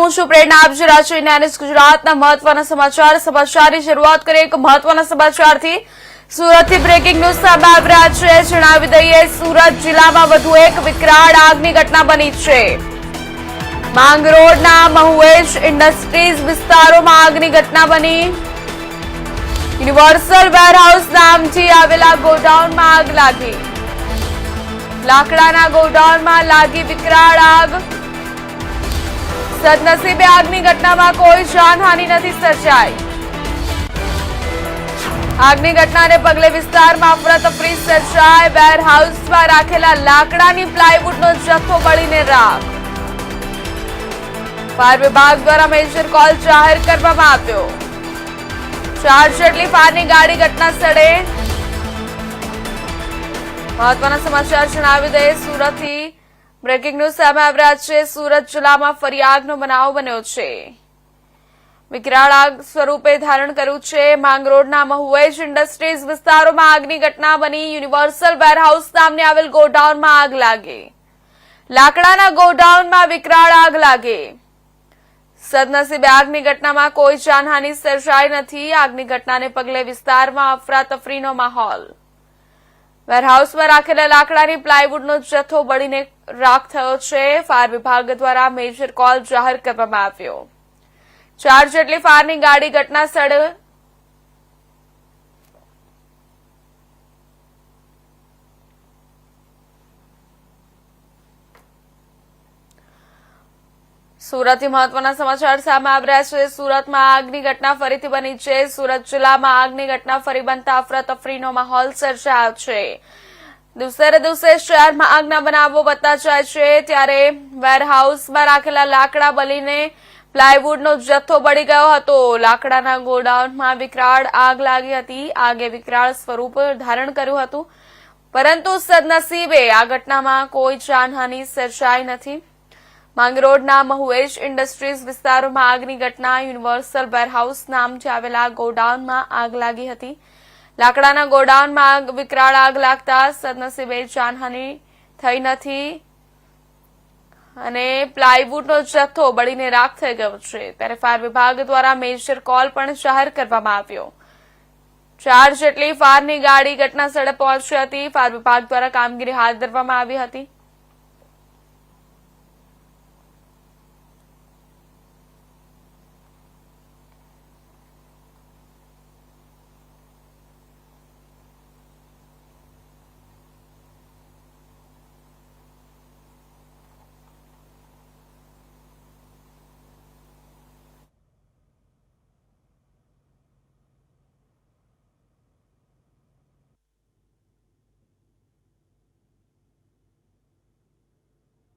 હું છું પ્રેરણા. આપ જોઈ રહ્યા છો ગુજરાતના મહત્વના સમાચાર. સમાચારની શરૂઆત કરીએ એક મહત્વના સમાચારથી. સુરતથી બ્રેકિંગ ન્યૂઝ સામે આવી રહ્યા છે. જણાવી દઈએ, સુરત જિલ્લામાં વધુ એક વિકરાળ આગની ઘટના બની છે. માંગરોળના મહુએશ ઇન્ડસ્ટ્રીઝ વિસ્તારોમાં આગની ઘટના બની. યુનિવર્સલ વેરહાઉસ નામથી આવેલા ગોડાઉનમાં આગ લાગી. લાકડાના ગોડાઉનમાં લાગી વિકરાળ આગ. સદનસીબે આગની ઘટનામાં કોઈ જાનહાનિ નથી સર્જાઈ. આગની ઘટનાને પગલે વિસ્તારમાં અફરાતફરી સર્જાય વેરહાઉસમાં રાખેલા લાકડાની પ્લાયવુડનો જથ્થો બળીને રાખ. ફાયર વિભાગ દ્વારા મેજર કોલ જાહેર કરવામાં આવ્યો. ચાર જેટલી ફાયરની ગાડી ઘટના સ્થળે. મહત્વના સમાચાર જણાવી દઈએ. સુરતથી બ્રેકિંગ ન્યૂઝ સામે આવ્યા છે. સુરત જિલ્લામાં ફરી આગનો બનાવ બન્યો છે. વિકરાળ આગ સ્વરૂપે ધારણ કર્યું છે. માંગરોળના મહુએજ ઇન્ડસ્ટ્રીઝ વિસ્તારોમાં આગની ઘટના બની. યુનિવર્સલ વેરહાઉસ નામને આવેલ ગોડાઉનમાં આગ લાગી. લાકડાના ગોડાઉનમાં વિકરાળ આગ લાગી. સદનસીબે આગની ઘટનામાં કોઈ જાનહાનિ સર્જાઈ નથી. આગની ઘટનાને પગલે વિસ્તારમાં અફરાતફરીનો માહોલ. વેરહાઉસમાં રાખેલા લાકડાની પ્લાયવુડનો જથ્થો બળીને રાખ થયો છે. ફાયર વિભાગ દ્વારા મેજર કોલ જાહેર કરવામાં આવ્યો. ચાર જેટલી ફાયરની ગાડી ઘટના સ્થળે સુરતથી મહત્વના સમાચાર સામે આવ્યા છે. સુરતમાં આગની ઘટના ફરીથી બની છે. સુરત જિલ્લામાં આગની ઘટના ફરી બનતા અફરાતફરીનો માહોલ સર્જાયો છે. દિવસે દિવસે શહેરમાં આગના બનાવો વધતા જાય છે. ત્યારે વેરહાઉસમાં રાખેલા લાકડા બલીને પ્લાયવુડનો જથ્થો બળી ગયો હતો. લાકડાના ગોડાઉનમાં વિકરાળ આગ લાગી હતી. આગે વિકરાળ સ્વરૂપ ધારણ કર્યું હતું. પરંતુ સદનસીબે આ ઘટનામાં કોઈ જાનહાનિ સર્જાઈ નથી. માંગરોળના મહુએશ ઇન્ડસ્ટ્રીઝ વિસ્તારમાં આગની ઘટના. યુનિવર્સલ વેરહાઉસ નામથી આવેલા ગોડાઉનમાં આગ લાગી હતી. લાકડાના ગોડાઉનમાં વિકરાળ આગ લાગતા સદનસીબે જાનહાનિ થઈ નથી. અને પ્લાયવુડનો જથ્થો બળીને રાખ થઈ ગયો છે. ત્યારે ફાયર વિભાગ દ્વારા મેજર કોલ પણ જાહેર કરવામાં આવ્યો. ચાર જેટલી ફાયરની ગાડી ઘટના સ્થળે પહોંચી હતી. ફાયર વિભાગ દ્વારા કામગીરી હાથ ધરવામાં આવી હતી.